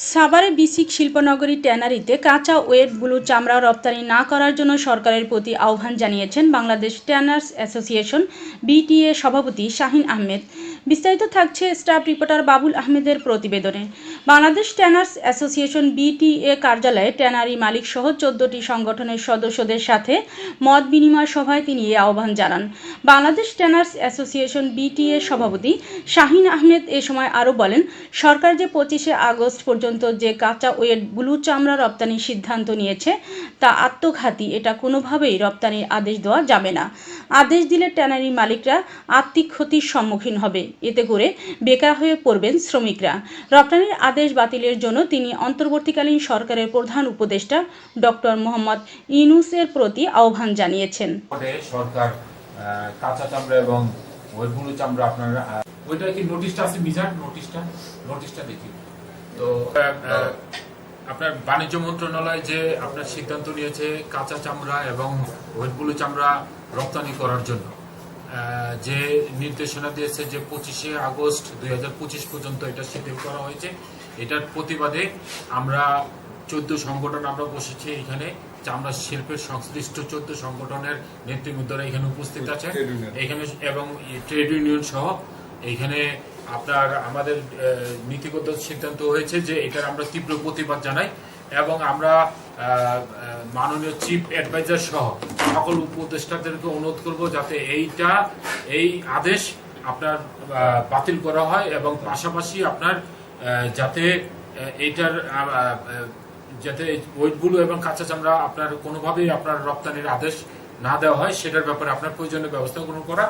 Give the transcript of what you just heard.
সাভারে বিসিক শিল্পনগরী ট্যানারিতে কাঁচা wait blue চামড়া রপ্তানি না করার জন্য সরকারের প্রতি আহ্বান জানিয়েছেন বাংলাদেশ ট্যানার্স অ্যাসোসিয়েশন, বিটিএ সভাপতি শাহিন আহমেদ। বিস্তারিত থাকছে স্টাফ রিপোর্টার বাবুল আহমেদের প্রতিবেদনে। বাংলাদেশ ট্যানার্স অ্যাসোসিয়েশন বিটিএ কার্যালয়ে ট্যানারি মালিক সহ চোদ্দটি সংগঠনের সদস্যদের সাথে মত বিনিময় সভায় তিনি এ আহ্বান জানান। বাংলাদেশ ট্যানার্স অ্যাসোসিয়েশন বিটিএ সভাপতি শাহিন আহমেদ এ সময় আরও বলেন, সরকার যে পঁচিশে আগস্ট পর্যন্ত যে কাঁচা ওয়েট ব্লু চামড়া রপ্তানির সিদ্ধান্ত নিয়েছে, তা আত্মঘাতী, এটা কোনোভাবেই রপ্তানির আদেশ দেওয়া যাবে না। আদেশ দিলে ট্যানারি মালিকরা আর্থিক ক্ষতির সম্মুখীন হবে। এতে করে বেকার হয়ে পড়বেন শ্রমিকরা। রপ্তানির আদেশ বাতিলের জন্য তিনি অন্তর্বর্তীকালীন সরকারের প্রধান উপদেষ্টা ডক্টর মোহাম্মদ ইনুসের প্রতি আহ্বান জানিয়েছেন। সরকার কাঁচা চামড়া এবং ওইগুলো চামড়া আপনার ওইটা কি নোটিশটা আছে? নোটিশটা? নোটিশটা দেখি। তো আপনার বাণিজ্য মন্ত্রণালয় যে আপনার সিদ্ধান্ত নিয়েছে কাঁচা চামড়া এবং ওয়েটগুলো চামড়া রপ্তানি করার জন্য। যে নির্দেশনা দিয়েছে যে পঁচিশে আগস্ট দুই পর্যন্ত এটা শিথিল করা হয়েছে। এটার প্রতিবাদে আমরা চোদ্দ সংগঠন আমরা বসেছি এখানে। চামড়া শিল্পের সংশ্লিষ্ট চোদ্দ সংগঠনের নেতৃবৃন্দরা এখানে উপস্থিত আছে এখানে এবং ট্রেড ইউনিয়ন সহ এখানে আপনার আমাদের নীতিগত সিদ্ধান্ত হয়েছে যে এটার আমরা তীব্র প্রতিবাদ জানাই। এবং আমরা মাননীয় চিফ অ্যাডভাইজার সহ সকল উপদেষ্টাদেরকে অনুরোধ করব যাতে এইটা, এই আদেশ আপনার বাতিল করা হয় এবং পাশাপাশি আপনার যাতে এইটার যাতে ওয়েটগুলো এবং কাঁচা চামড়া আপনার কোনোভাবেই আপনার রপ্তানির আদেশ না দেওয়া হয়, সেটার ব্যাপারে আপনার প্রয়োজনীয় ব্যবস্থা গ্রহণ করা